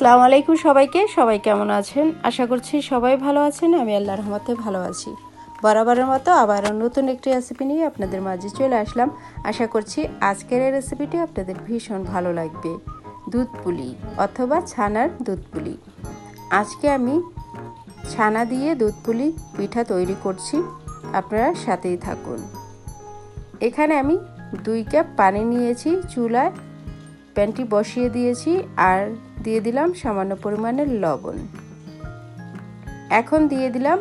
আসসালামু আলাইকুম সবাইকে। সবাই কেমন আছেন? আশা করছি সবাই ভালো আছেন। আমি আল্লাহ রহমতে ভালো আছি। বরাবরের মতো আবার নতুন একটি রেসিপি নিয়ে আপনাদের মাঝে চলে আসলাম। আশা করছি আজকের এই রেসিপিটি আপনাদের ভীষণ ভালো লাগবে। দুধ পুলি অথবা ছানার দুধ পুলি। আজকে আমি ছানা দিয়ে দুধ পুলি পিঠা তৈরি করছি। আপনারা সাথেই থাকুন। এখানে আমি দুই কাপ পানি নিয়েছি। চুলায় প্যানটি বসিয়ে দিয়েছি। আর দিয়ে দিলাম সামান্য পরিমাণের লবণ। এখন দিয়ে দিলাম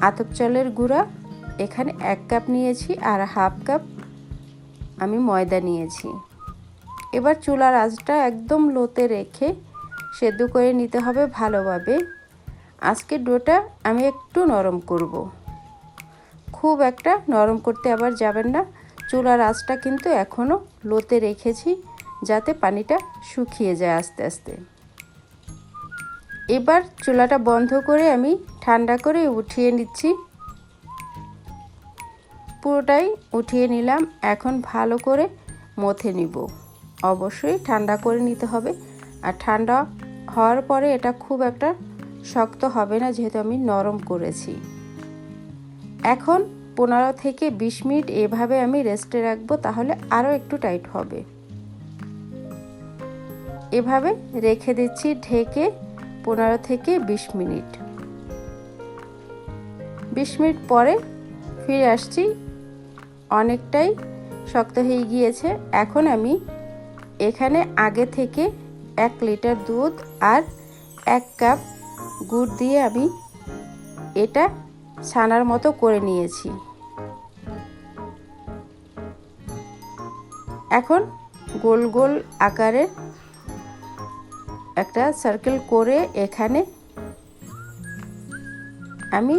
আতপ চালের গুঁড়া। এখানে এক কাপ নিয়েছি আর হাফ কাপ আমি ময়দা নিয়েছি। এবার চুলার আঁচটা একদম লোতে রেখে সেদ্ধ করে নিতে হবে ভালোভাবে। আজকে ডোটা আমি একটু নরম করব। খুব একটা নরম করতে আবার যাবেন না। চুলার আঁচটা কিন্তু এখনও লোতে রেখেছি যাতে পানিটা শুকিয়ে যায় আস্তে আস্তে। এবার চুলাটা বন্ধ করে আমি ঠান্ডা করে উঠিয়ে নিচ্ছি। পুরোটাই উঠিয়ে নিলাম। এখন ভালো করে মথে নিব। অবশ্যই ঠান্ডা করে নিতে হবে। আর ঠান্ডা হওয়ার পরে এটা খুব একটা শক্ত হবে না, যেহেতু আমি নরম করেছি। এখন পনেরো থেকে বিশ মিনিট এভাবে আমি রেস্টে রাখব, তাহলে আরও একটু টাইট হবে। এভাবে রেখে দিচ্ছি, ঢেকে পনেরো থেকে বিশ মিনিট। বিশ মিনিট পরে ফিরে আসছি। অনেকটাই শক্ত হয়ে গিয়েছে। এখন আমি এখানে আগে থেকে এক লিটার দুধ আর এক কাপ গুড় দিয়ে আমি এটা ছানার মতো করে নিয়েছি। এখন গোল গোল আকারের একটা সার্কেল করে এখানে আমি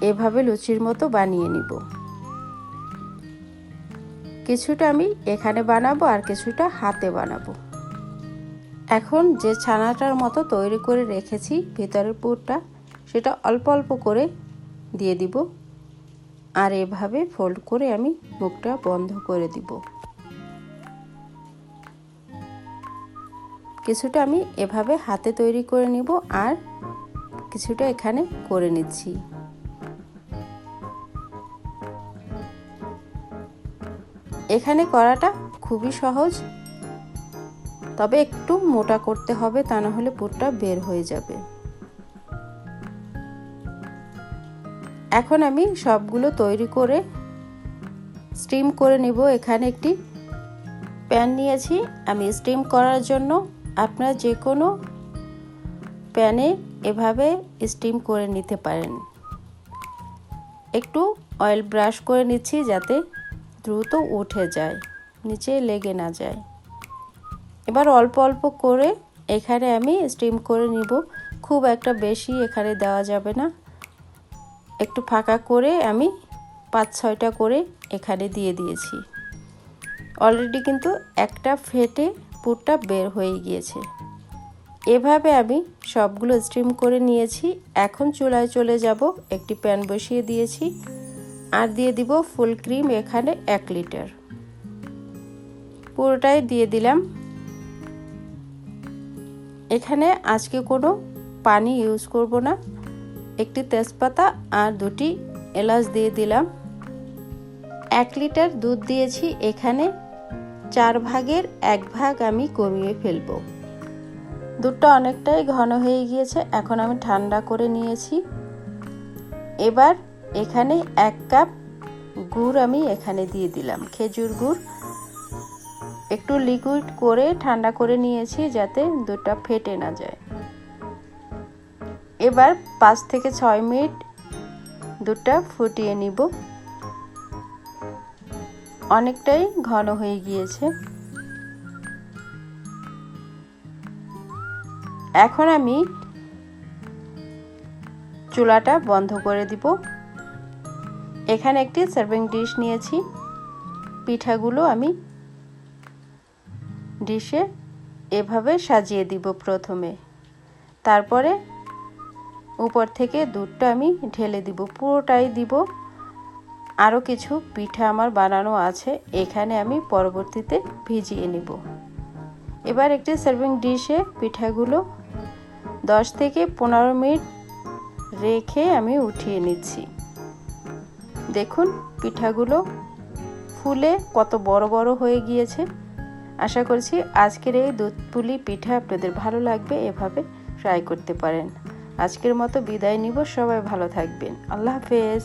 এভাবে লুচির মতো বানিয়ে নিব। কিছুটা আমি এখানে বানাবো আর কিছুটা হাতে বানাবো। এখন যে ছানাটার মতো তৈরি করে রেখেছি, ভিতরের পুরটা, সেটা অল্প অল্প করে দিয়ে দিব। আর এভাবে ফোল্ড করে আমি মুখটা বন্ধ করে দিব। কিছুটা আমি এভাবে হাতে তৈরি করে নিব আর কিছুটা এখানে করে নিচ্ছি। এখানে করাটা খুবই সহজ। তবে একটু মোটা করতে হবে, তা না হলে পুরটা বের হয়ে যাবে। এখন আমি সবগুলো তৈরি করে স্টিম করে নিব। এখানে একটি প্যান নিয়েছি। আমি স্টিম করার জন্য আপনারা যে কোনো প্যানে এভাবে স্টিম করে নিতে পারেন। একটু অয়েল ব্রাশ করে নিচ্ছি যাতে দ্রুত উঠে যায়, নিচে লেগে না যায়। এবার অল্প অল্প করে এখানে আমি স্টিম করে নিব। খুব একটা বেশি এখানে দেওয়া যাবে না। একটু ফাঁকা করে আমি পাঁচ ছয়টা করে এখানে দিয়ে দিয়েছি। অলরেডি কিন্তু একটা ফেটে পুরটা বের হয়ে গিয়েছে। এভাবে আমি সবগুলো স্টিম করে নিয়েছি। এখন চুলায় চলে যাব, একটি প্যান বসিয়ে দিয়েছি আর দিয়ে দিব ফুল ক্রিম, এখানে এক লিটার। পুরোটাই দিয়ে দিলাম। এখানে আজকে কোনো পানি ইউজ করব না। একটি তেজপাতা আর দুটি এলাচ দিয়ে দিলাম। এক লিটার দুধ দিয়েছি এখানে। চার ভাগের এক ভাগ আমি কমিয়ে ফেলব। দুধটা অনেকটাই ঘন হয়ে গিয়েছে, এখন আমি ঠান্ডা করে নিয়েছি। এবার এখানে এক কাপ গুড় আমি এখানে দিয়ে দিলাম, খেজুর গুড়। একটু লিকুইড করে ঠান্ডা করে নিয়েছি যাতে দুধটা ফেটে না যায়। এবার পাঁচ থেকে ছয় মিনিট দুধটা ফুটিয়ে নিব। অনেকটাই ঘন হয়ে গিয়েছে। এখন আমি চুলাটা বন্ধ করে দিব। এখানে একটি সার্ভিং ডিশ নিয়েছি। পিঠাগুলো আমি ডিশে এভাবে সাজিয়ে দিব প্রথমে। তারপরে উপর থেকে দুধটা আমি ঢেলে দিব, পুরোটাই দিব। আরও কিছু পিঠা আমার বানানো আছে, এখানে আমি পরবর্তীতে ভিজিয়ে নিব। এবার একটি সার্ভিং ডিশে পিঠাগুলো দশ থেকে পনেরো মিনিট রেখে আমি উঠিয়ে নিচ্ছি। দেখুন পিঠাগুলো ফুলে কত বড় বড় হয়ে গিয়েছে। আশা করছি আজকের এই দুধ পুলি পিঠা আপনাদের ভালো লাগবে, এভাবে ট্রাই করতে পারেন। আজকের মতো বিদায় নিব, সবাই ভালো থাকবেন। আল্লাহ হাফেজ।